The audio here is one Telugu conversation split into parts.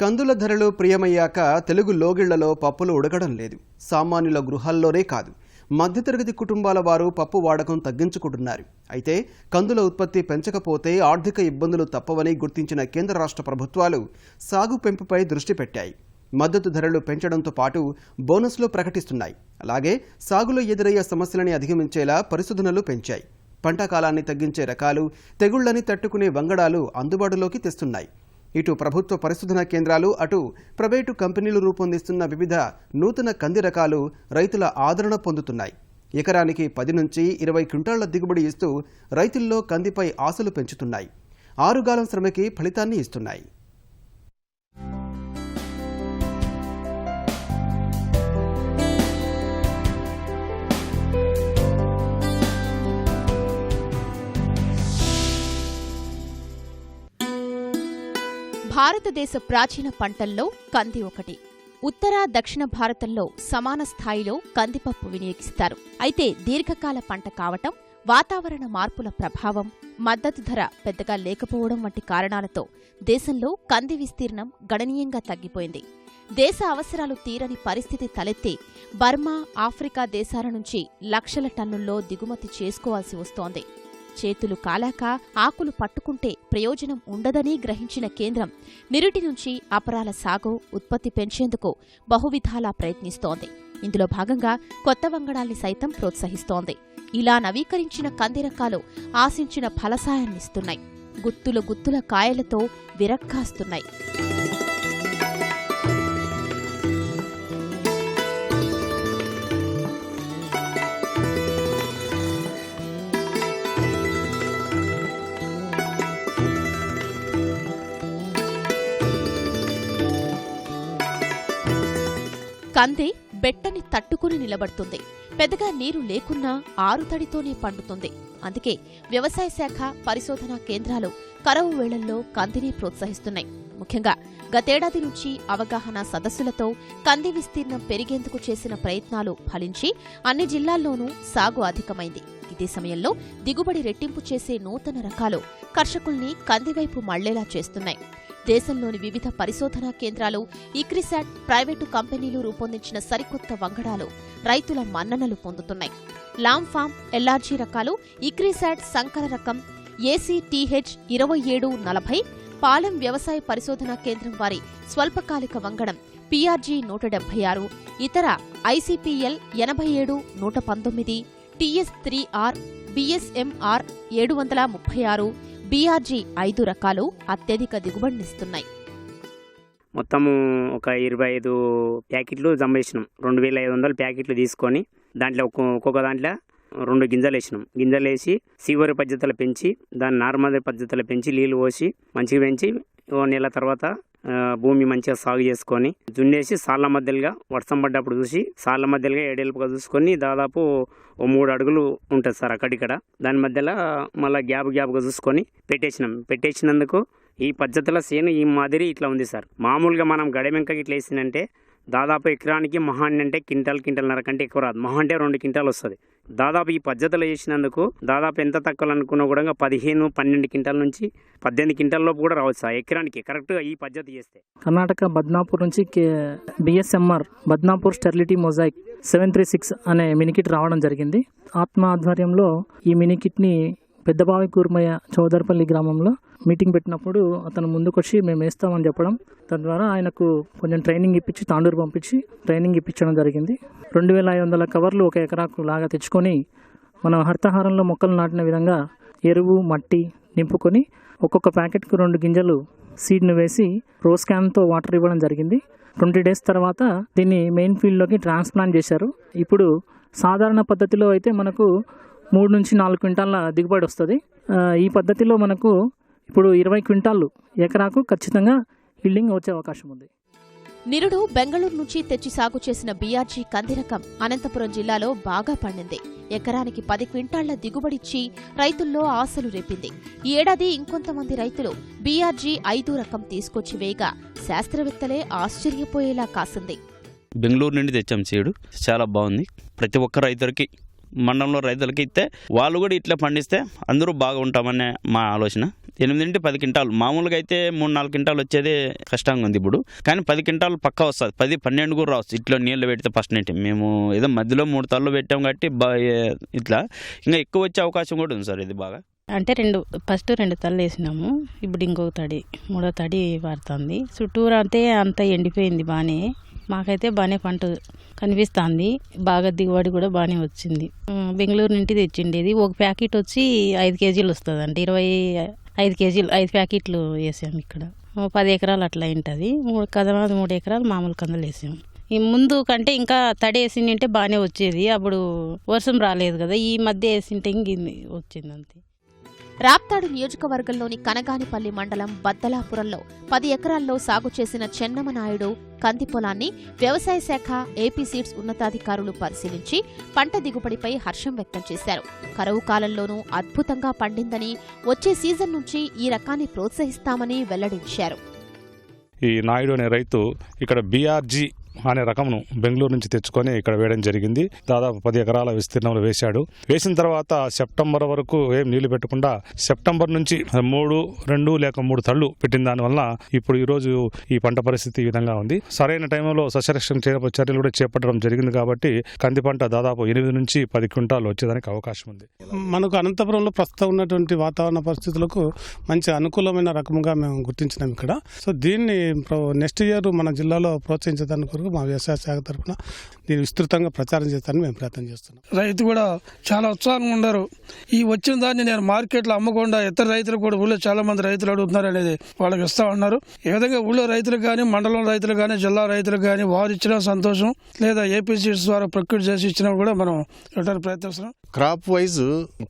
కందుల ధరలు ప్రియమయ్యాక తెలుగు లోగిళ్ళలో పప్పులు ఉడకడం లేదు. సామాన్యుల గృహాల్లోనే కాదు. మధ్యతరగతి కుటుంబాల వారు పప్పు వాడకం తగ్గించుకుంటున్నారు. అయితే కందుల ఉత్పత్తి పెంచకపోతే ఆర్థిక ఇబ్బందులు తప్పవని గుర్తించిన కేంద్ర రాష్ట్ర ప్రభుత్వాలు సాగు పెంపుపై దృష్టి పెట్టాయి. మద్దతు ధరలు పెంచడంతో పాటు బోనస్లు ప్రకటిస్తున్నాయి. అలాగే సాగులో ఎదురయ్యే సమస్యలని అధిగమించేలా పరిశోధనలు పెంచాయి. పంట కాలాన్ని తగ్గించే రకాలు తెగుళ్ళని తట్టుకునే వంగడాలు అందుబాటులోకి తెస్తున్నాయి. ఇటు ప్రభుత్వ పరిశోధనా కేంద్రాలు అటు ప్రైవేటు కంపెనీలు రూపొందిస్తున్న వివిధ నూతన కంది రకాలు రైతుల ఆదరణ పొందుతున్నాయి. ఎకరానికి పది నుంచి ఇరవై క్వింటాళ్ళ దిగుబడి ఇస్తూ రైతుల్లో కందిపై ఆశలు పెంచుతున్నాయి. ఆరుగాలం శ్రమకి ఫలితాన్ని ఇస్తున్నాయి. భారతదేశ ప్రాచీన పంటల్లో కంది ఒకటి. ఉత్తర దక్షిణ భారతంలో సమాన స్థాయిలో కందిపప్పు వినియోగిస్తారు. అయితే దీర్ఘకాల పంట కావటం వాతావరణ మార్పుల ప్రభావం మద్దతు ధర పెద్దగా లేకపోవడం వంటి కారణాలతో దేశంలో కంది విస్తీర్ణం గణనీయంగా తగ్గిపోయింది. దేశ అవసరాలు తీరని పరిస్థితి తలెత్తి బర్మా ఆఫ్రికా దేశాల నుంచి లక్షల టన్నుల్లో దిగుమతి చేసుకోవాల్సి వస్తోంది. చేతులు కాలాక ఆకులు పట్టుకుంటే ప్రయోజనం ఉండదని గ్రహించిన కేంద్రం నిరుటి నుంచి అపరాల సాగు ఉత్పత్తి పెంచేందుకు బహువిధాలా ప్రయత్నిస్తోంది. ఇందులో భాగంగా కొత్త వంగడాల్ని సైతం ప్రోత్సహిస్తోంది. ఇలా నవీకరించిన కంది రకాలు ఆశించిన ఫలసాయాన్నిస్తున్నాయి. గుత్తుల గుత్తుల కాయలతో విరక్కాస్తున్నాయి. కంది బెట్టని తట్టుకుని నిలబడుతుంది. పెద్దగా నీరు లేకున్నా ఆరుతడితోనే పండుతుంది. అందుకే వ్యవసాయ శాఖ పరిశోధనా కేంద్రాలు కరవు వేళల్లో కందిని ప్రోత్సహిస్తున్నాయి. ముఖ్యంగా గతేడాది నుంచి అవగాహన సదస్సులతో కంది విస్తీర్ణం పెరిగేందుకు చేసిన ప్రయత్నాలు ఫలించి అన్ని జిల్లాల్లోనూ సాగు అధికమైంది. ఇదే సమయంలో దిగుబడి రెట్టింపు చేసే నూతన రకాలు కర్షకుల్ని కందివైపు మళ్ళేలా చేస్తున్నాయి. దేశంలోని వివిధ పరిశోధనా కేంద్రాలు ఇక్రిసాట్ ప్రైవేటు కంపెనీలు రూపొందించిన సరికొత్త వంగడాలు రైతుల మన్ననలు పొందుతున్నాయి. లాంఫామ్ ఎల్ఆర్జీ రకాలు ఇక్రిసాట్ సంకర రకం ఏసీటీహెచ్ ఇరవై ఏడు నలభై పాలెం వ్యవసాయ పరిశోధనా కేంద్రం వారి స్వల్పకాలిక వంగడం పీఆర్జీ నూట డెబ్బై ఆరు ఇతర ఐసీపీఎల్ ఎనభై ఏడు నూట పంతొమ్మిది టీఎస్ త్రీ ఆర్ బిఎస్ఎంఆర్ ఏడు వందల ముప్పై ఆరు బీఆర్జీ ఐదు రకాలు అత్యధిక దిగుబడినిస్తున్నాయి. మొత్తము ఒక ఇరవై ఐదు ప్యాకెట్లు జమ వేసినాం రెండు వేల ఐదు వందల ప్యాకెట్లు తీసుకొని దాంట్లో ఒక్కొక్క దాంట్లో రెండు గింజలు వేసినాం. గింజలు వేసి సీవరి పద్ధతిలో పెంచి దాన్ని నార్మల్ పద్ధతిలో పెంచి నీళ్ళు పోసి మంచిగా పెంచి ఓ నెల తర్వాత భూమి మంచిగా సాగు చేసుకొని దున్నేసి సాళ్ళ మధ్యలుగా వర్షం పడ్డప్పుడు చూసి సాళ్ళ మధ్యలుగా ఏడేలుపుగా చూసుకొని దాదాపు ఓ మూడు అడుగులు ఉంటుంది సార్ అక్కడిక్కడ దాని మధ్యలో మళ్ళీ గ్యాప్ గ్యాప్గా చూసుకొని పెట్టేసినాం. పెట్టేసినందుకు ఈ పద్ధతిలో సేను ఈ మాదిరి ఇట్లా ఉంది సార్. మామూలుగా మనం గడమెంకకి ఇట్లా వేసిందంటే దాదాపు ఎకరానికి మహా అంటే క్వింటాల్ క్వింటాల్నర కంటే ఎక్కువ రాదు. మహా అంటే రెండు క్వింటాల్ వస్తుంది. దాదాపు ఈ పద్ధతిలో చేసినందుకు దాదాపు ఎంత తక్కువ అనుకున్నా కూడా పదిహేను పన్నెండు క్వింటల్ నుంచి పద్దెనిమిది క్వింటల్ లోపు కూడా రావచ్చు సార్ ఎకరానికి కరెక్ట్గా ఈ పద్ధతి చేస్తే. కర్ణాటక బద్నాపూర్ నుంచి BSMR Badnapur sterility mosaic seven three six అనే మినికిట్ రావడం జరిగింది. ఆత్మ ఆధ్వర్యంలో ఈ మినికిట్ని పెద్దబావి కూర్మయ్య చౌదర్పల్లి గ్రామంలో మీటింగ్ పెట్టినప్పుడు అతను ముందుకొచ్చి మేము వేస్తామని చెప్పడం తద్వారా ఆయనకు కొంచెం ట్రైనింగ్ ఇప్పించి తాండూరు పంపించి ట్రైనింగ్ ఇప్పించడం జరిగింది. రెండు వేల ఐదు వందల కవర్లు ఒక ఎకరాకు లాగా తెచ్చుకొని మనం హరితహారంలో మొక్కలు నాటిన విధంగా ఎరువు మట్టి నింపుకొని ఒక్కొక్క ప్యాకెట్కు రెండు గింజలు సీడ్ను వేసి రోజ్ క్యాన్తో వాటర్ ఇవ్వడం జరిగింది. ట్వంటీ డేస్ తర్వాత దీన్ని మెయిన్ ఫీల్డ్లోకి ట్రాన్స్ప్లాంట్ చేశారు. ఇప్పుడు సాధారణ పద్ధతిలో అయితే మనకు మూడు నుంచి నాలుగు క్వింటాల దిగుబడి వస్తుంది. ఈ పద్ధతిలో మనకు ఇప్పుడు ఇరవై క్వింటాళ్ళు ఎకరాకు ఖచ్చితంగా హీల్డింగ్ వచ్చే అవకాశం ఉంది. నిరుడు బెంగళూరు నుంచి తెచ్చి సాగు చేసిన బీఆర్జీ కంది రకం అనంతపురం జిల్లాలో బాగా పండింది. ఎకరానికి పది క్వింటాళ్ళ దిగుబడిచ్చి రైతుల్లో ఆశలు రేపింది. ఈ ఏడాది ఇంకొంతమంది రైతులు బీఆర్జీ ఐదు రకం తీసుకొచ్చి వేయగా శాస్త్రవేత్తలే ఆశ్చర్యపోయేలా కాసింది. బెంగళూరు నుండి తెచ్చాం సీడు చాలా బాగుంది. ప్రతి ఒక్క రైతులకి మండలంలో రైతులకి ఇస్తే వాళ్ళు కూడా ఇట్లా పండిస్తే అందరూ బాగా ఉంటామనే మా ఆలోచన. ఎనిమిది పది క్వింటాలు. మామూలుగా అయితే మూడు నాలుగు క్వింటాలు వచ్చేది కష్టంగా ఉంది ఇప్పుడు. కానీ పది క్వింటాలు పక్కా వస్తుంది. పది పన్నెండు కూడా రావచ్చు. ఇట్లా నీళ్ళు పెడితే ఫస్ట్ నుండి మేము ఏదో మధ్యలో మూడు తల్లు పెట్టాం కాబట్టి ఇట్లా. ఇంకా ఎక్కువ వచ్చే అవకాశం కూడా ఉంది సార్ ఇది బాగా. అంటే రెండు ఫస్ట్ రెండు తల్లు వేసినాము. ఇప్పుడు ఇంకొక తడి మూడో తడి పడుతుంది చుట్టూరు అంతే అంత ఎండిపోయింది బాగానే. మాకైతే బాగానే పంట కనిపిస్తుంది. బాగా దిగుబడి కూడా బాగానే వచ్చింది. బెంగళూరు నుండి తెచ్చిండేది ఒక ప్యాకెట్ వచ్చి ఐదు కేజీలు వస్తుంది అంటే ఇరవై ఐదు కేజీలు ఐదు ప్యాకెట్లు వేసాము ఇక్కడ. పది ఎకరాలు అట్లా ఉంటుంది మూడు కదమ మూడు ఎకరాలు మామూలు కందులు వేసాము ఈ ముందు కంటే ఇంకా తడి వేసింటే బాగానే వచ్చేది. అప్పుడు వర్షం రాలేదు కదా. ఈ మధ్య వేసింటే ఇంక వచ్చింది అంతే. రాప్తాడు నియోజకవర్గంలోని కనగానిపల్లి మండలం బద్దలాపురంలో పది ఎకరాల్లో సాగు చేసిన చెన్నమనాయుడు కంది పొలాన్ని వ్యవసాయ శాఖ ఏపీ సీడ్స్ ఉన్నతాధికారులు పరిశీలించి పంట దిగుబడిపై హర్షం వ్యక్తం చేశారు. కరువు కాలంలోనూ అద్భుతంగా పండిందని వచ్చే సీజన్ నుంచి ఈ రకాన్ని ప్రోత్సహిస్తామని వెల్లడించారు. ఈ నాయుడు అనే రైతు ఇక్కడ బీఆర్జీ అనే రకమును బెంగళూరు నుంచి తెచ్చుకొని ఇక్కడ వేయడం జరిగింది. దాదాపు పది ఎకరాల విస్తీర్ణంలో వేశాడు. వేసిన తర్వాత సెప్టెంబర్ వరకు ఏం నీళ్ళు పెట్టకుండా సెప్టెంబర్ నుంచి మూడు రెండు లేక మూడు తళ్ళు పెట్టిన దానివల్ల ఇప్పుడు ఈరోజు ఈ పంట పరిస్థితి ఈ విధంగా ఉంది. సరైన టైంలో సస్యరక్షణ చర్యలు కూడా చేపట్టడం జరిగింది కాబట్టి కంది పంట దాదాపు ఎనిమిది నుంచి పది క్వింటాలు వచ్చేదానికి అవకాశం ఉంది. మనకు అనంతపురంలో ప్రస్తుతం ఉన్నటువంటి వాతావరణ పరిస్థితులకు మంచి అనుకూలమైన రకముగా మేము గుర్తించినాం ఇక్కడ. సో దీన్ని నెక్స్ట్ ఇయర్ మన జిల్లాలో ప్రోత్సహించడానికి కొరకు మా వ్యవసాయ శాఖ తరఫున దీన్ని విస్తృతంగా ప్రచారం చేస్తానికి మేము ప్రయత్నం చేస్తున్నాం. రైతు కూడా చాలా ఉత్సాహంగా ఉన్నారు. ఈ వచ్చిన దాన్ని నేను మార్కెట్లో అమ్మకుండా ఇతర రైతులు కూడా ఊళ్ళో చాలా మంది రైతులు అడుగుతున్నారు అనేది వాళ్ళకి ఇస్తా ఉన్నారు. ఈ విధంగా ఊళ్ళో రైతులకు కానీ మండలం రైతులకు కానీ జిల్లా రైతులకు కానీ వారు ఇచ్చిన సంతోషం లేదా ఏపీ సీడ్స్ ద్వారా ప్రొక్యూర్ చేసి ఇచ్చినా కూడా మనం ఇవ్వడానికి ప్రయత్నిస్తున్నాం. క్రాప్ వైజ్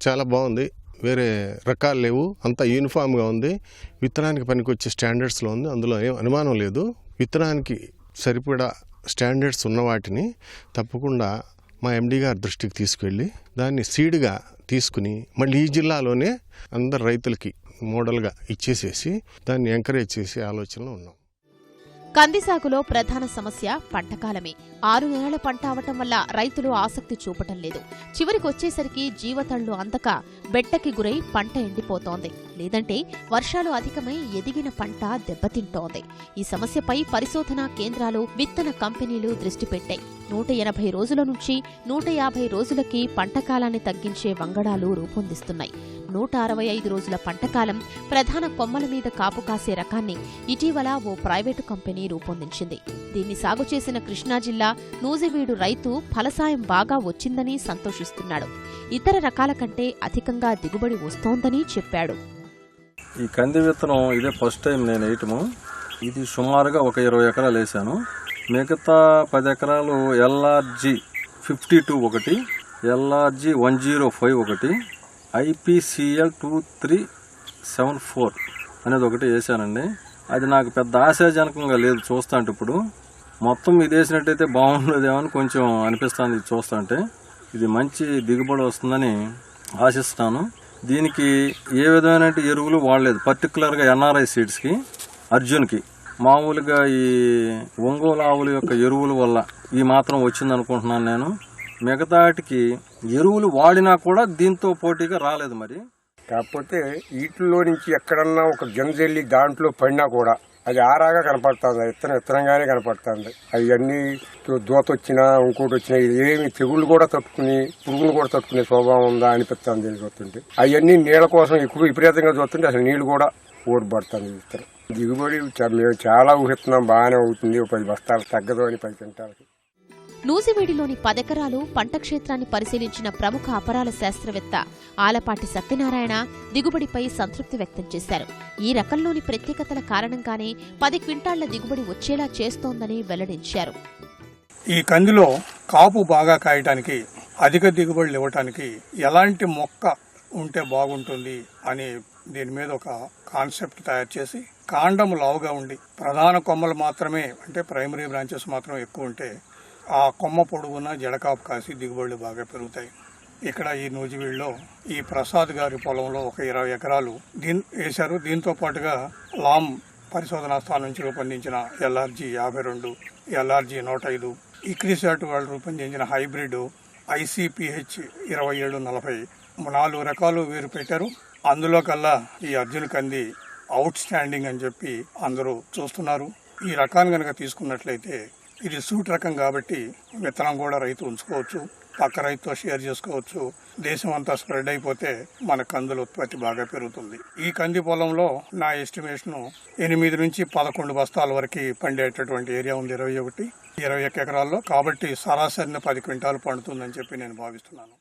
చాలా బాగుంది. వేరే రకాలు లేవు. అంతా యూనిఫామ్గా ఉంది. విత్తనానికి పనికొచ్చే స్టాండర్డ్స్లో ఉంది. అందులో ఏం అనుమానం లేదు. విత్తనానికి సరిపడా స్టాండర్డ్స్ ఉన్న వాటిని తప్పకుండా మా ఎండి గారి దృష్టికి తీసుకెళ్ళి దాన్ని సీడ్గా తీసుకుని మళ్ళీ ఈ జిల్లాలోనే అందరు రైతులకి మోడల్గా ఇచ్చేసేసి దాన్ని ఎంకరేజ్ చేసే ఆలోచనలో ఉన్నాం. కంది సాగులో ప్రధాన సమస్య పంటకాలమే. ఆరు నెలల పంట అవటం వల్ల రైతులు ఆసక్తి చూపటం లేదు. చివరికి వచ్చేసరికి జీవతళ్ళు అందక బెట్టకి గురై పంట ఎండిపోతోంది. లేదంటే వర్షాలు అధికమై ఎదిగిన పంట దెబ్బతింటోంది. ఈ సమస్యపై పరిశోధనా కేంద్రాలు విత్తన కంపెనీలు దృష్టి పెట్టాయి. నూట ఎనభై రోజుల నుంచి నూట యాభై రోజులకి పంటకాలాన్ని తగ్గించే వంగడాలు రూపొందిస్తున్నాయి. నూట అరవై ఐదు రోజుల పంటకాలం ప్రధాన కొమ్మల మీద కాపు కాసే రకాన్ని ఇటీవల ఓ ప్రైవేటు కంపెనీ రూపొందించింది. దీన్ని సాగు చేసిన కృష్ణా జిల్లా నూజివీడు రైతు ఫలసాయం బాగా వచ్చిందని సంతోషిస్తున్నాడు. ఇతర రకాల కంటే అధికంగా దిగుబడి వస్తోందని చెప్పాడు. ఈ కంది విత్తనం ఇదే ఫస్ట్ టైం నేను వేయటము. ఇది సుమారుగా ఒక ఇరవై ఎకరాలు వేసాను. మిగతా పది ఎకరాలు ఎల్ఆర్జి ఫిఫ్టీ టూ ఒకటి ఎల్ఆర్జి వన్ జీరో ఫైవ్ ఒకటి IPCL two three seven four అనేది ఒకటి వేసానండి. అది నాకు పెద్ద ఆశాజనకంగా లేదు చూస్తా అంటే ఇప్పుడు. మొత్తం ఇది వేసినట్టయితే బాగుండదేమో అని కొంచెం అనిపిస్తుంది ఇది చూస్తా అంటే ఇది మంచి దిగుబడి వస్తుందని ఆశిస్తాను దీనికి ఏ విధమైన ఎరువులు వాడలేదు. పర్టికులర్గా ఎన్ఆర్ఐ సీడ్స్కి అర్జున్కి. మామూలుగా ఈ ఒంగోలు ఆవుల యొక్క ఎరువుల వల్ల ఈ మాత్రం వచ్చింది అనుకుంటున్నాను నేను. మిగతాటికి ఎరువులు వాడినా కూడా దీంతో పోటీగా రాలేదు మరి. కాకపోతే వీటిలో నుంచి ఎక్కడన్నా ఒక గింజెల్లి దాంట్లో పడినా కూడా అది ఆరాగా కనపడుతుంది విత్తనం విత్తనంగానే కనపడుతుంది. అవన్నీ దూత వచ్చినా ఇంకోటి వచ్చినా ఇది ఏమి తెగుళ్ళు కూడా తట్టుకుని పురుగులు కూడా తట్టుకునే స్వభావం ఉందా అనిపిస్తుంది చూస్తుంటే అవన్నీ నీళ్ళ కోసం ఎక్కువ విపరీతంగా చూస్తుంటే అసలు నీళ్ళు కూడా ఓడిపడుతుంది ఇత్తనం విత్తనం. దిగుబడి మేము చాలా ఊహిస్తున్నాం బాగానే అవుతుంది పది బస్తాలు తగ్గదు అని పది క్వింటాలకి. నూజివీడిలోని పదెకరాలు పంట క్షేత్రాన్ని పరిశీలించిన ప్రముఖ అపరాల శాస్త్రవేత్త ఆలపాటి సత్యనారాయణ దిగుబడిపై సంతృప్తి వ్యక్తం చేశారు. ఈ రకంలోని ప్రత్యేకతల కారణంగానే పది క్వింటాళ్ళ దిగుబడి వచ్చేలా చేస్తోందని వెల్లడించారు. ఈ కందిలో కాపు బాగా కాయటానికి అధిక దిగుబడులు ఇవ్వటానికి ఎలాంటి మొక్క ఉంటే బాగుంటుంది అని దీని మీద ఒక కాన్సెప్ట్ తయారు చేసి కాండము లావుగా ఉండి ప్రధాన కొమ్మలు మాత్రమే అంటే ప్రైమరీ బ్రాంచెస్ మాత్రం ఎక్కువ ఉంటే ఆ కొమ్మ పొడుగున జడకాపు కాసి దిగుబడులు బాగా పెరుగుతాయి. ఇక్కడ ఈ నూజివీడులో ఈ ప్రసాద్ గారి పొలంలో ఒక ఇరవై ఎకరాలు దీన్ వేశారు. దీంతో పాటుగా లామ్ పరిశోధనా స్థానం నుంచి రూపొందించిన ఎల్ఆర్జీ యాభై రెండు ఎల్ఆర్జీ నూట ఐదు ఇక్రిసాట్ వాళ్ళు రూపొందించిన హైబ్రిడ్ ఐసీపీహెచ్ ఇరవై ఏడు నలభై నాలుగు రకాలు వీరు పెట్టారు. అందులో కల్లా ఈ అర్జున్ కంది అవుట్ స్టాండింగ్ అని చెప్పి అందరూ చూస్తున్నారు. ఈ రకాన్ని కనుక తీసుకున్నట్లయితే ఇది సూట్ రకం కాబట్టి విత్తనం కూడా రైతు ఉంచుకోవచ్చు పక్క రైతుతో షేర్ చేసుకోవచ్చు. దేశం అంతా స్ప్రెడ్ అయిపోతే మన కందుల ఉత్పత్తి బాగా పెరుగుతుంది. ఈ కంది పొలంలో నా ఎస్టిమేషన్ ఎనిమిది నుంచి పదకొండు బస్తాల వరకు పండేటటువంటి ఏరియా ఉంది ఇరవై ఒకటి ఇరవై ఒక్క ఎకరాల్లో. కాబట్టి సరాసరిన పది క్వింటాలు పండుతుందని చెప్పి నేను భావిస్తున్నాను.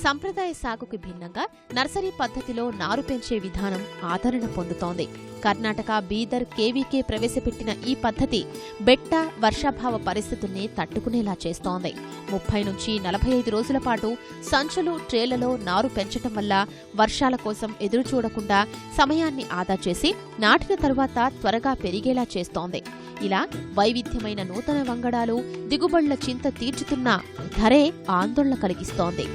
సంప్రదాయ సాగుకు భిన్నంగా నర్సరీ పద్ధతిలో నారు పెంచే విధానం ఆదరణ పొందుతోంది. కర్ణాటక బీదర్ కేవీకే ప్రవేశపెట్టిన ఈ పద్ధతి బెట్ట వర్షాభావ పరిస్థితుల్ని తట్టుకునేలా చేస్తోంది. ముప్పై నుంచి నలభై ఐదు రోజుల పాటు సంచులు ట్రేలలో నారు పెంచటం వల్ల వర్షాల కోసం ఎదురుచూడకుండా సమయాన్ని ఆదా చేసి నాటిన తరువాత త్వరగా పెరిగేలా చేస్తోంది. ఇలా వైవిధ్యమైన నూతన వంగడాలు దిగుబడుల చింత తీర్చుతున్న ధరే ఆందోళన కలిగిస్తోంది.